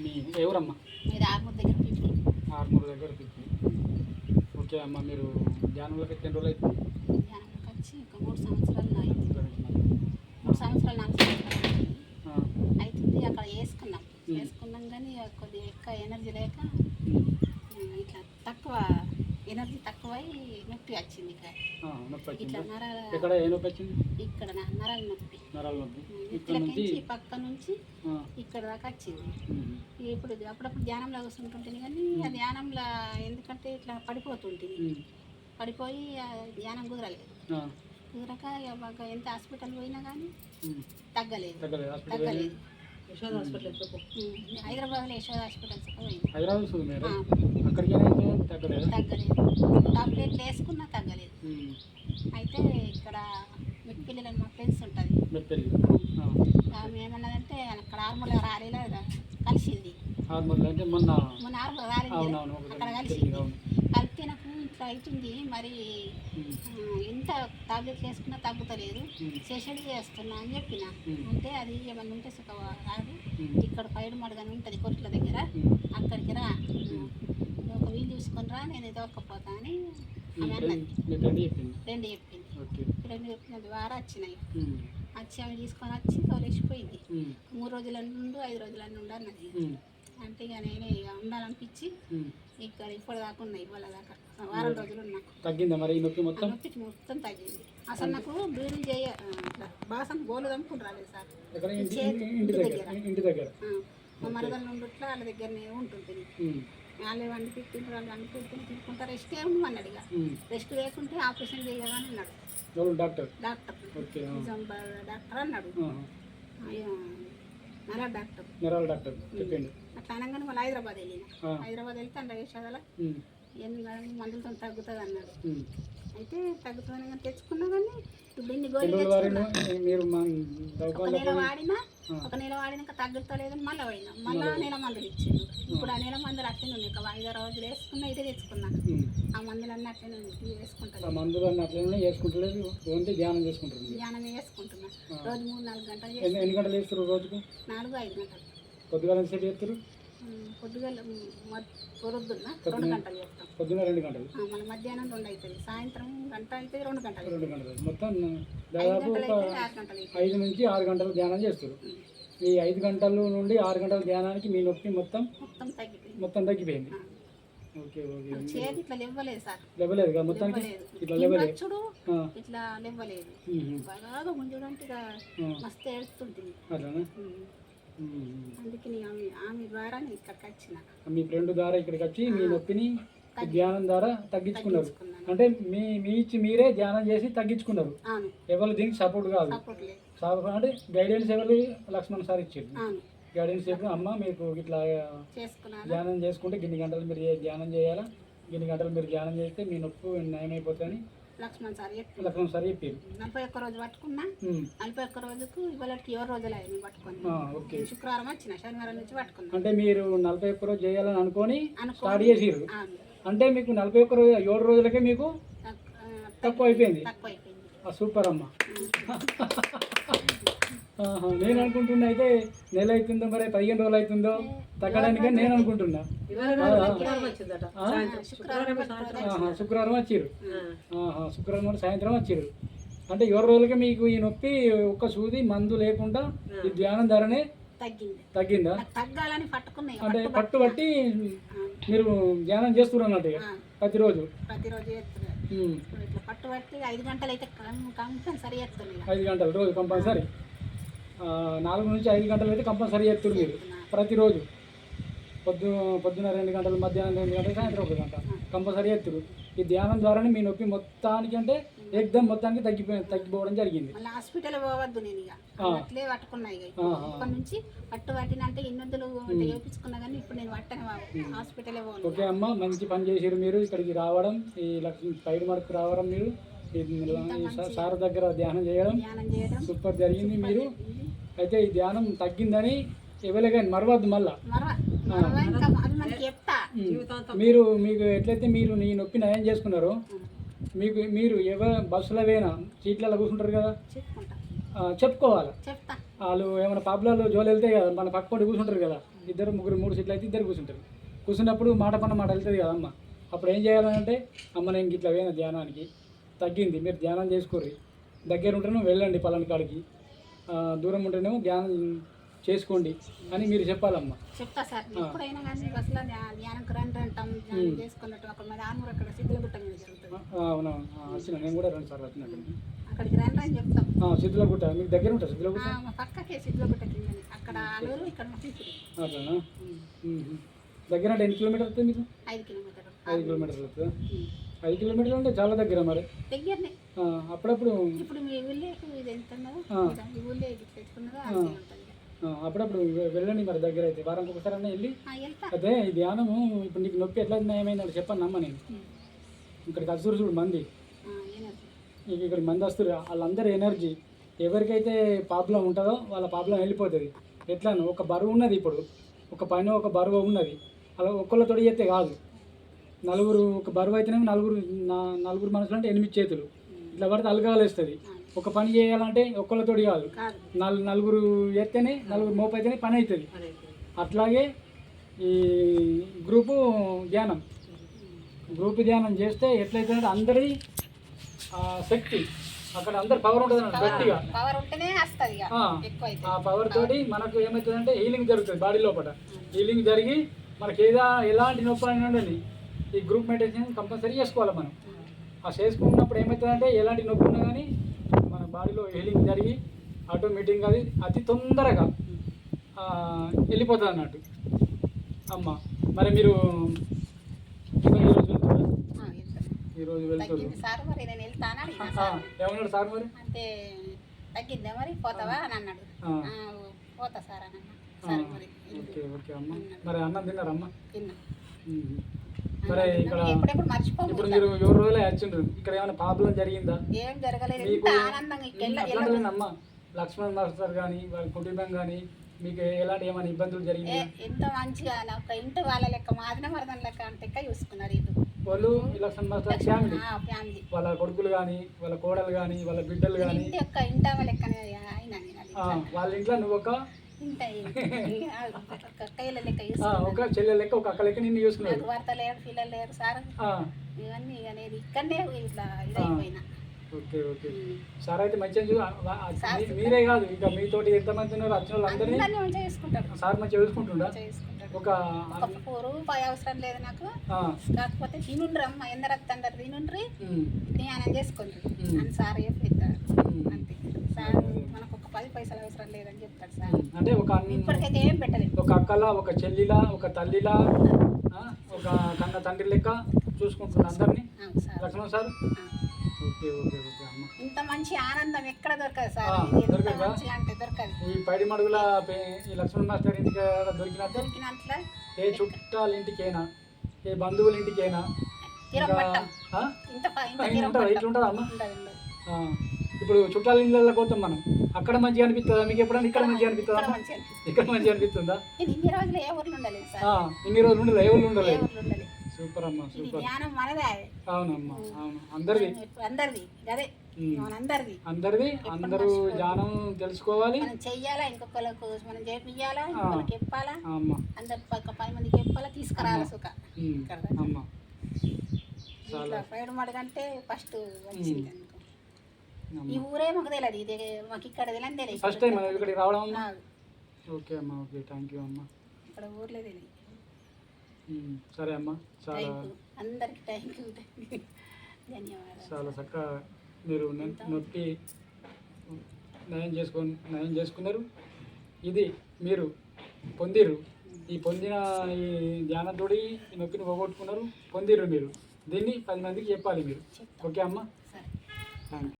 మీ ఎవరమ్మా? మీరు ఆర్మూర్ దగ్గర పిప్పి ఆరుమూరు దగ్గర ఓకే అమ్మ మీరు ధ్యానంలోకి ఎన్ని రోజులు అవుతుంది ధ్యానంలోకి వచ్చి ఒక మూడు సంవత్సరాలు అయింది మూడు సంవత్సరాలు నాలుగు సంవత్సరాలు. అవుతుంది అక్కడ వేసుకున్నాం. వేసుకున్నాం కానీ కొద్దిగా ఎక్కువ ఎనర్జీ లేక ఉమ్, ఉమ్, ఇట్లా తక్కువ ఎనర్జీ తక్కువై నొప్పి వచ్చింది ఇక్కడ ఆ, నొప్పి వచ్చింది ఇట్లా నరాల ఎక్కడ ఏ నొప్పి వచ్చింది? ఇక్కడ నరాల నొప్పి. నరాల నొప్పి. ఉమ్, ఇక్కడ నుంచి పక్క నుంచి ఇక్కడ దాకా వచ్చింది. ఇప్పుడు అప్పుడప్పుడు ధ్యానంలో కూర్చుంటుంటుంది కానీ ఆ ధ్యానంలో ఎందుకంటే ఇట్లా పడిపోతుంటుంది. పడిపోయి ధ్యానం కుదరలేదు. ఆ, కుదరక ఎంత హాస్పిటల్ పోయినా కానీ తగ్గలేదు. తగ్గలేదు. హాస్పిటల్ హాస్పిటల్ హైదరాబాద్లో యశోద హాస్పిటల్స్ పోయింది హైదరాబాద్ అక్కడికి తగ్గలేదు. టాబ్లెట్లు వేసుకున్నా తగ్గలేదు. అయితే ఇక్కడ మిక్కిలిలో మా ఫ్రెండ్స్ ఉంటుంది. ఆమె ఏమన్నదంటే అక్కడ ఆర్మూల ర్యాలీలో కలిసింది. అంటే మొన్న ఆర్మూల అక్కడ కలిసింది. కలిస్తే నాకు ఇట్లా అవుతుంది మరి ఎంత టాబ్లెట్లు వేసుకున్నా తగ్గుతలేదు. సెషన్ చేస్తున్నా అని చెప్పిన. ఉమ్. అంటే అది ఏమన్నా ఉంటే సుఖ రాదు. ఇక్కడ పైడు మడుగని ఉంటుంది కొట్ల దగ్గర. అక్కడికి రా నువ్వు ఒక వీలు చూసుకొని రా నేను ఎదవకపోతా అని చెప్పింది రెండు చెప్పింది. ఓకే. రెండు చెప్పిన ద్వారా వచ్చినాయి. వచ్చి ఆమె తీసుకొని వచ్చి తోలేసిపోయింది. మూడు రోజుల నుండి ఐదు రోజుల నుండి అన్నది. అంటే ఇక నేనే ఇక ఉండాలనిపించి. ఇక్కడ ఇప్పుడు దాకా ఉన్నాయి ఇవాళ దాకా. వారం రోజులు ఉన్నా. తగ్గిందా మరి నొప్పి మొత్తం? మొత్తం తగ్గింది. అసలు నాకు బ్రీడింగ్ చేయ బాసం గోలు దమ్ముకుని రాలేదు సార్ ఇంటి దగ్గర మా మరదల నుండి వాళ్ళ దగ్గరనే ఉంటుంది వాళ్ళే వండి పెట్టిండ్రు వాళ్ళు వండి పెట్టి తినుకుంటా రెస్ట్ ఏమి అన్నాడు ఇక. రెస్ట్ లేకుంటే ఆపరేషన్ చేయాలని అన్నాడు. డాక్టర్? డాక్టర్. డాక్టర్ అన్నాడు. ఆహా. అయ్యో, నర డాక్టర్. నెరాల డాక్టర్ చెప్పిండు. అట్లా అనగానే మళ్ళీ హైదరాబాద్ వెళ్ళిన. హైదరాబాద్ వెళ్తే యశోదల ఉమ్, ఎన్ని మందులతో తగ్గుతుంది అన్నాడు. అయితే తగ్గుతుందని కానీ తెచ్చుకున్నా కానీ ఇప్పుడు ఇన్ని గోళీలు తెచ్చుకున్నా. మీరు మా ఒక దవాఖానలో నెల వాడినా? ఆ. ఒక నెల వాడినాక తగ్గుతలేదని మళ్ళీ పోయినా మళ్ళీ నెల మందులు ఇచ్చిండు. ఇప్పుడు ఆ నెల మందులు అట్లనే ఉన్నాయి. ఒక ఐదు రోజులు వేసుకున్నా ఇదే తెచ్చుకున్నా. ఉమ్. ఆ మందులన్నీ అట్లనే ఇవి ఆ వేసుకుంటాను మందులు అన్నీ అట్లనే వేసుకుంటలేదు. ఓన్లీ ధ్యానం చేసుకుంటారు మీరు. ధ్యానం వేసుకుంటున్నా. రోజు మూడు నాలుగు గంటలు చేసి ఎన్ని గంటలు వేస్తారు రోజుకు? నాలుగు ఐదు గంటలు. పొద్దుగాల ఎంతసేపు చేస్తారు? పొద్దుగల పొద్దున్న రెండు గంటలు చేస్తాం. పొద్దున్న రెండు గంటలు. మళ్ళీ మధ్యాహ్నం రెండు అవుతుంది సాయంత్రం గంట అయితే రెండు గంటలు రెండు గంటలు. మొత్తం ఐదు దాదాపు అవుతుంది ఐదు నుంచి ఆరు గంటలు ధ్యానం చేస్తారు. ఈ ఐదు గంటల నుండి ఆరు గంటల ధ్యానానికి మీ నొప్పి మొత్తం మొత్తం తగ్గిపోయింది. మొత్తం తగ్గిపోయింది. Okay okay. చేతి ఇట్లా లేవ్వలేదు సార్. లేవలేదు కదా? మొత్తానికి లేవ్వలేదు. ఇట్లా లేవలేదు ఆ, ఇట్లా లేవ్వలేదు. ఉమ్, బాగా ఇక ఆ, మస్తు ఏడుస్తుంటుంది. అట్లానా? ఆమె ఆమె ద్వారా నేను ఇక్కడికి వచ్చిన. మీ ఫ్రెండ్ ద్వారా ఇక్కడికి వచ్చి మీ నొప్పిని ధ్యానం ద్వారా తగ్గించుకున్నారు. అంటే మీ మీ ఇచ్చి మీరే ధ్యానం చేసి తగ్గించుకున్నారు. ఎవరు దీనికి సపోర్ట్ కాదు. సపోర్ట్ అంటే గైడెన్స్ ఎవరు లక్ష్మణ్ సార్ ఇచ్చారు గైడెన్స్ చెప్పి అమ్మ మీకు ఇట్లా ధ్యానం చేసుకుంటే గిన్ని గంటలు మీరు ధ్యానం చేయాలా? గిన్ని గంటలు మీరు ధ్యానం చేస్తే మీ నొప్పి నయమైపోతుందని లక్ష్మణ్ సార్ చెప్పి. లక్ష్మణ్ సార్ చెప్పారు నలభై ఒక్క రోజు పట్టుకున్నా. నలభై ఒక్క రోజుకు ఇవాళకి ఏడు రోజులు పట్టుకొని? ఆ, ఓకే. శుక్రవారం వచ్చిన శనివారం నుంచి పట్టుకున్నా. అంటే మీరు నలభై ఒక్క రోజు చేయాలని అనుకొని అనుకో స్టార్ట్ అవును అంటే మీకు నలభై ఒక్క రోజు ఏడు రోజులకే మీకు తక్కువ అయిపోయింది తక్కువ అయిపోయింది ఆ, సూపర్ అమ్మ. నేను అనుకుంటున్నా అయితే నెల అవుతుందో మరి పదిహేను రోజులు అవుతుందో? తగ్గడానికి నేను అనుకుంటున్నా. శుక్రవారం వచ్చిర్రు. శుక్రవారం సాయంత్రం వచ్చిర్రు. అంటే ఏడు రోజులకి మీకు ఈ నొప్పి ఒక్క సూది మందు లేకుండా ఈ ధ్యానం ధరనే తగ్గింది. అంటే పట్టు పట్టు మీరు ధ్యానం చేస్తున్నారు. అన్నట్టు ప్రతిరోజు ఐదు గంటలు అయితే కంపల్సరీ చేస్తున్నాయి ఐదు గంటలు రోజు కంపల్సరీ. నాలుగు నుంచి ఐదు గంటలు అయితే కంపల్సరీ చేస్తారు మీరు. ప్రతిరోజు. పొద్దు పొద్దున రెండు గంటలు మధ్యాహ్నం రెండు గంటలు సాయంత్రం ఒక గంట కంపల్సరీ చేస్తారు ఈ ధ్యానం ద్వారానే మీ నొప్పి మొత్తానికి అంటే ఏకదం మొత్తానికి తగ్గిపోయి తగ్గిపోవడం జరిగింది. హాస్పిటల్ పోవద్దు నేను ఇక. అట్లే పట్టుకున్నాయి ఇక. ఇప్పటి నుంచి పట్టు పట్టిన అంటే ఇన్నొద్దులు చేయించుకున్నా కానీ ఇప్పుడు నేను పట్టను హాస్పిటలే పోను. ఓకే అమ్మ మంచి పని చేసారు మీరు. ఇక్కడికి రావడం ఈ లక్ష్మీ పైడి మడకు రావడం మీరు. సార్ దగ్గర ధ్యానం చేయడం ధ్యానం చేయడం సూపర్ జరిగింది మీరు. అయితే ఈ ధ్యానం తగ్గిందని ఇవ్వలేగాని మరవద్దు మళ్ళా. మీరు మీకు ఎట్లయితే మీరు నీ నొప్పి నయం చేసుకున్నారో మీకు మీరు ఎవరు బస్సులో పోయినా సీట్లలో కూర్చుంటారు కదా. చెప్పుకోవాలి? చెప్తా. వాళ్ళు ఏమైనా పబ్లలో జోలు వెళ్తే కదా మన పక్క కూర్చుంటారు కదా. ఇద్దరు ముగ్గురు మూడు సీట్లు అయితే ఇద్దరు కూర్చుంటారు. కూర్చున్నప్పుడు మాట పన్న మాట వెళ్తుంది కదా అమ్మ. అప్పుడు ఏం చేయాలంటే అమ్మ నేను ఇట్లా పోయిన ధ్యానానికి తగ్గింది మీరు ధ్యానం చేసుకోర్రి. దగ్గర ఉంటేనే వెళ్ళండి పలాని కాడికి. దూరం ఉంటేనేమో ధ్యానం చేసుకోండి అని మీరు చెప్పాలమ్మా. చెప్తా సార్. ఎప్పుడైనా కానీ బస్సులో ధ్యా- ధ్యానంకి రండి అంటాం ధ్యానం చేసుకున్నట్టు అక్కడ మరి ఆనూరు అక్కడ సిద్ధులగుట్ట మీద జరుగుతుంది. అవునవును వచ్చిన నేను కూడా రెండు సార్లు వచ్చిన అక్కడికి రండి అని చెప్తాం. సిద్ధులగుట్ట మీకు దగ్గర ఉంటుంది సిద్ధులగుట్ట పక్కకే సిద్ధులగుట్ట కిందని. అక్కడ ఆలూరు ఇక్కడ అట్లానా మ్మ్. దగ్గర అంటే ఎన్ని కిలోమీటర్ వస్తుంది మీకు? ఐదు కిలోమీటర్లు. ఐదు కిలోమీటర్లు వస్తుందా? ఐదు కిలోమీటర్లు అంటే చాలా దగ్గర మరి. దగ్గరనే. అప్పుడప్పుడు ఇప్పుడు మీ ఊళ్ళేకు ఇది ఎంత ఉన్నదో ఆ. ఇదా, ఈ ఊళ్ళో ఇది పెట్టుకున్నదో అంతే ఉంటుంది. ఆ, అప్పుడప్పుడు వెళ్ళండి మరి దగ్గర అయితే వారానికి ఒకసారి అన్న వెళ్ళి అదే ఈ ధ్యానము ఇప్పుడు నీకు నొప్పి ఎట్లా నయమైందంటే చెప్పండి నమ్మ నేను. ఇక్కడికి అసూరు చూడు మంది. నీకు ఇక్కడ మంది వస్తారు వాళ్ళందరూ ఎనర్జీ ఎవరికైతే ప్రాబ్లం ఉంటుందో వాళ్ళ ప్రాబ్లం వెళ్ళిపోతుంది. ఎట్లాను ఒక బరువు ఉన్నది ఇప్పుడు. ఒక పైన ఒక బరువు ఉన్నది. అలా ఒక్కళ్ళతోటి చేస్తే కాదు. నలుగురు ఒక బరువు అయితేనేమో నలుగురు నలుగురు మనుషులు అంటే ఎనిమిది చేతులు. ఇట్లా పడితే అలగాలు వేస్తుంది. ఒక పని చేయాలంటే ఒక్కళ్ళతోటి కాదు. నల్ నలుగురు ఎత్తేనే నలుగురు మోపు అయితేనే పని అవుతుంది అట్లాగే ఈ గ్రూపు ధ్యానం. గ్రూప్ ధ్యానం చేస్తే ఎట్లయితే అందరి శక్తి. అక్కడ అందరి పవర్ ఉంటుంది అన్నమాట గట్టిగా. ఆ, పవర్ తోటి మనకు ఏమవుతుందంటే హీలింగ్ జరుగుతుంది బాడీ లోపల. హీలింగ్ జరిగి మనకి ఏదా ఎలాంటి నొప్పి అయినా ఉండండి ఈ గ్రూప్ మెడిటేషన్ కంపల్సరీ చేసుకోవాలి మనం. ఆ చేసుకున్నప్పుడు ఏమవుతుందంటే ఎలాంటి నొప్పి ఉన్నా కానీ మన బాడీలో హీలింగ్ జరిగి ఆటోమేటిక్గా అది అతి తొందరగా వెళ్ళిపోతుంది అన్నట్టు అమ్మ మరి మీరు ఈరోజు వెళ్తారా? సార్ మరి నేను వెళ్తానా ఏమన్నాడు సార్ మరి? అంటే తగ్గిందా మరి? పోతావా అని అన్నాడు. పోతా సార్ అని అన్నా. సరే మరి ఓకే ఓకే అమ్మ. మరి అన్నం తిన్నారమ్మ తిన్నా. మరి ఇక్కడ ఇప్పుడు మీరు ఏడు రోజులే వచ్చిండ్రు ఇక్కడ ఏమైనా ప్రాబ్లం జరిగిందా? ఏం జరగలేదు. అట్లాంటిదేనమ్మా లక్ష్మణ్ మాస్టర్ కానీ వాళ్ళ కుటుంబం కానీ మీకు ఎలాంటి ఏమైనా ఇబ్బందులు జరిగినాయి? ఎంత మంచిగా ఒక ఇంటి వాళ్ళ లెక్క మాదిన మరదం లెక్క అంటే లెక్క చూసుకున్నారు ఇటు. వాళ్ళు లక్ష్మణ్ మాస్టర్ ఫ్యామిలీ. వాళ్ళ కొడుకులు కానీ వాళ్ళ కోడలు కానీ వాళ్ళ బిడ్డలు కానీ. వాళ్ళ ఇంట్లో నువ్వు ఒక ఒక కైల లెక్క ఒక చెల్లె లెక్క ఒక అక్క లెక్క నిన్ను చూసుకున్నాడు భర్త లేరు పిల్లలు లేరు సార్ ఇవన్నీ ఇక నేను ఇక్కడనే ఇట్లా ఇదైపోయినా. Okay okay. సార్ అయితే మంచిగా మీరే కాదు ఇంకా మీతోటి ఎంతమంది ఉన్నారు వచ్చిన వాళ్ళందరినీ సార్ మంచిగా చూసుకుంటుండా? ఒక రూపాయి అవసరం లేదు నాకు. కాకపోతే తినుండ్రి అమ్మ ఎందరు అందరు తినుండ్రి ధ్యానం చేసుకుంటారు. అని సార్ చెప్పిస్తారు. అంతే. సార్ ఒక పది పైసలు అవసరం లేదని చెప్తాడు సార్. ఉమ్, అంటే ఒక ఇప్పటికైతే ఏం పెట్టలేదు. ఒక అక్కలా ఒక చెల్లిలా ఒక తల్లిలా ఒక కన్న తండ్రి లెక్క చూసుకుంటున్నా అందరినీ? Laxman sir. Okay okay okay అమ్మ. ఇంత మంచి ఆనందం ఎక్కడ దొరకదు సార్? దొరకదా? అంటే దొరకదు. ఈ పైడి మడుగుల ఈ లక్ష్మణ్ మాస్టర్ ఇంటికి దొరికినట్ల. ఏ చుట్టాల ఇంటికైనా ఏ బంధువుల ఇంటికైనా తీరం పట్టం. ఆ? ఇంత ప- ఇంత ఇట్లా తీరం ఉంటుందా పట్టం. ఇట్లా ఉంటుందా అమ్మ ఇప్పుడు చుట్టాల ఇళ్ళకి పోతాం మనం. అక్కడ మంచిగా అనిపిస్తుందా? మీకు ఎప్పుడైనా ఇక్కడ మంచిగా అనిపిస్తుందా? ఇక్కడ మంచిగా అనిపిస్తుంది. ఇన్ని రోజులు ఏ ఊర్లు ఉండలేదు ఇన్ని రోజులు ఉండలేదు ఏ ఊర్లు ఉండలేదు సూపర్ అమ్మా సూపర్. అవునమ్మా అవును. అందరిది? అందరిది అదే. మనందరిది అందరిది. అందరూ జ్ఞానం తెలుసుకోవాలి. మనం చెయ్యాలా? ఇంకొకరికి మనం చేపియాలా ఇంకొకరికి చెప్పాలా? అందరు పక్క పది మందికి చెప్పాలా? తీసుకురావాలి సుఖ. అమ్మ. పైడు మడగంటే ఫస్ట్ వచ్చింది. ఈ ఊరే మాకు తెలియదు ఇది మాకు ఇక్కడ తెలియని తెలియదు ఫస్ట్ టైం ఇక్కడికి రావడం ఓకే అమ్మ ఓకే. థ్యాంక్ యూ అమ్మ. ఇక్కడ ఊర్లే తెలియదు సరే అమ్మ చాలా అందరికి థ్యాంక్ యూ ధన్యవాదాలు. చాలా చక్కగా మీరు నొప్పి నయం చేసుకొని నయం చేసుకున్నారు. ఇది మీరు పొందిరు. ఈ పొందిన ఈ ధ్యానంతోటి ఈ నొప్పిని పోగొట్టుకున్నారు. పొందిరు మీరు. దీన్ని పది మందికి చెప్పాలి మీరు. ఓకే అమ్మ? Thank you